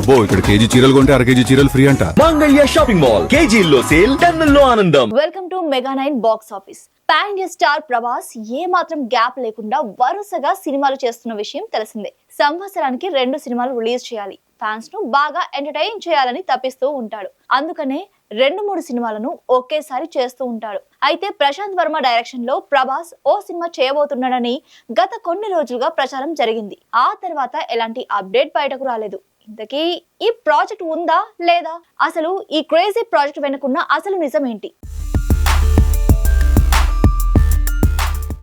అబ్బో ఇక్కడ కేజీ చీరలు కొంటే అర కేజీ చీరలు ఫ్రీ అంట. Mangalya shopping mall. కేజీల్లో సేల్ టన్నుల్లో ఆనందం. Welcome to mega nine box office. Pan India star Prabhas ఏ మాత్రం గ్యాప్ లేకుండా వరుసగా సినిమాలు చేస్తున్న విషయం తెలిసిందే. సంవత్సరానికి రెండు సినిమాలు రిలీజ్ చేయాలి. ఫ్యాన్స్ను బాగా ఎంటర్టైన్ చేయాలని తప్పిస్తూ ఉంటాడు. అందుకనే రెండు మూడు సినిమాలను ఒకేసారి చేస్తూ ఉంటాడు. అయితే ప్రశాంత్ వర్మ డైరెక్షన్లో ప్రభాస్ ఓ సినిమా చేయబోతున్నాడని గత కొన్ని రోజులుగా ప్రచారం జరిగింది. ఆ తర్వాత ఎలాంటి అప్డేట్ బయటకు రాలేదు. ఇంతకీ ఈ ప్రాజెక్ట్ ఉందా లేదా? అసలు ఈ క్రేజీ ప్రాజెక్ట్ వెనుకున్న అసలు నిజం ఏంటి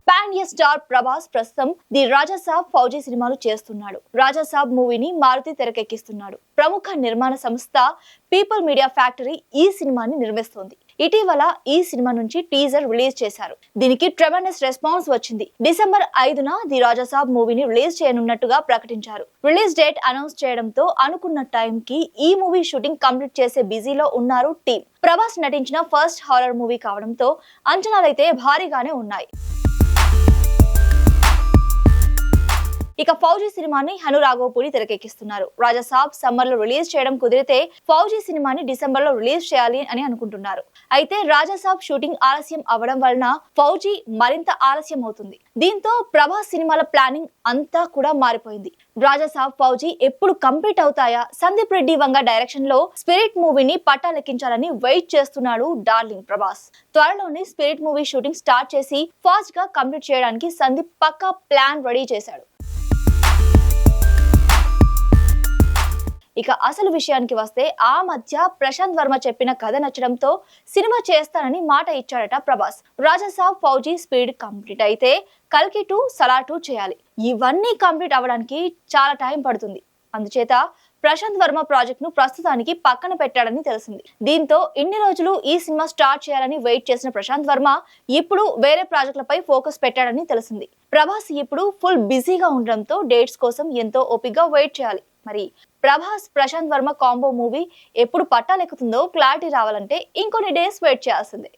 పాన్ స్టార్ ప్రభాస్ ప్రస్తుతం ది రాజాసాబ్ ఫౌజీ సినిమాలు చేస్తున్నాడు. రాజాసాబ్ మూవీని మారుతి తెరకెక్కిస్తున్నాడు. ప్రముఖ నిర్మాణ సంస్థ పీపుల్ మీడియా ఫ్యాక్టరీ ఈ సినిమాని నిర్మిస్తోంది. ఇటీవల ఈ సినిమా నుంచి టీజర్ రిలీజ్ చేశారు. దీనికి ట్రెమనస్ రెస్పాన్స్ వచ్చింది. డిసెంబర్ ఐదున ది రాజాసాబ్ మూవీని రిలీజ్ చేయనున్నట్టుగా ప్రకటించారు. రిలీజ్ డేట్ అనౌన్స్ చేయడంతో అనుకున్న టైం కి ఈ మూవీ షూటింగ్ కంప్లీట్ చేసే బిజీలో ఉన్నారు టీం ప్రభాస్ నటించిన ఫస్ట్ హారర్ మూవీ కావడంతో అంచనాలైతే భారీగానే ఉన్నాయి. ఇక ఫౌజీ సినిమాని హను రాఘవపూడి తెరకెక్కిస్తున్నారు. రాజాసాబ్ సమ్మర్లో రిలీజ్ చేయడం కుదిరితే ఫౌజీ సినిమాని డిసెంబర్లో రిలీజ్ చేయాలి అని అనుకుంటున్నారు. అయితే రాజాసాబ్ షూటింగ్ ఆలస్యం అవ్వడం వలన ఫౌజీ మరింత ఆలస్యం అవుతుంది. దీంతో ప్రభాస్ సినిమాల ప్లానింగ్ అంతా కూడా మారిపోయింది. రాజాసాబ్ ఫౌజీ ఎప్పుడు కంప్లీట్ అవుతాయా? సందీప్ రెడ్డి వంగ డైరెక్షన్లో స్పిరిట్ మూవీని పట్టాలెక్కించాలని వెయిట్ చేస్తున్నాడు డార్లింగ్ ప్రభాస్. త్వరలోనే స్పిరిట్ మూవీ షూటింగ్ స్టార్ట్ చేసి ఫాస్ట్గా కంప్లీట్ చేయడానికి సందీప్ పక్కా ప్లాన్ రెడీ చేశాడు. ఇక అసలు విషయానికి వస్తే ఆ మధ్య ప్రశాంత్ వర్మ చెప్పిన కథ నచ్చడంతో సినిమా చేస్తానని మాట ఇచ్చాడట ప్రభాస్. రాజాసాబ్ ఫౌజీ స్పీడ్ కంప్లీట్ అయితే కల్కి టూ సలా టూ చేయాలి. ఇవన్నీ కంప్లీట్ అవ్వడానికి చాలా టైం పడుతుంది. అందుచేత ప్రశాంత్ వర్మ ప్రాజెక్ట్ను ప్రస్తుతానికి పక్కన పెట్టాడని తెలిసింది. దీంతో ఇన్ని రోజులు ఈ సినిమా స్టార్ట్ చేయాలని వెయిట్ చేసిన ప్రశాంత్ వర్మ ఇప్పుడు వేరే ప్రాజెక్టులపై ఫోకస్ పెట్టాడని తెలిసింది. ప్రభాస్ ఇప్పుడు ఫుల్ బిజీగా ఉండడంతో డేట్స్ కోసం ఎంతో ఓపిగ్గా వెయిట్ చేయాలి. మరి ప్రభాస్ ప్రశాంత్ వర్మ కాంబో మూవీ ఎప్పుడు పట్టాలెక్కుతుందో క్లారిటీ రావాలంటే ఇంకొన్ని డేస్ వెయిట్ చేయాల్సిందే.